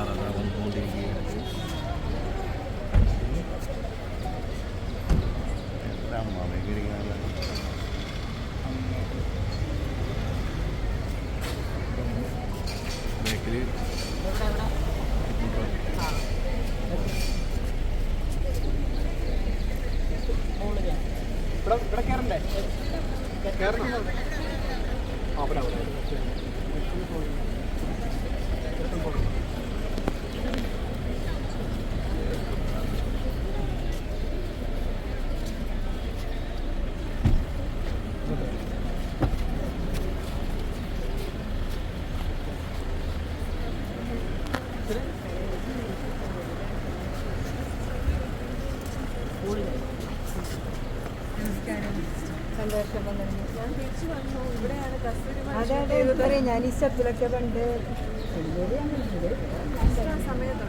star അതാ വന്നുകൊണ്ടിരിക്കുകയാണ് എല്ലാം മറികടിക്കാനുള്ള ബാക്കിൽ ഇവിടെ ഇവിടെ കയറണ്ടേ കയറണം സന്തോഷം അതെ അതെ എനിക്കറിയാം ഞാൻ ഈ സ്റ്റെപ്പിലൊക്കെ പണ്ട് വലിയ സമയത്ത്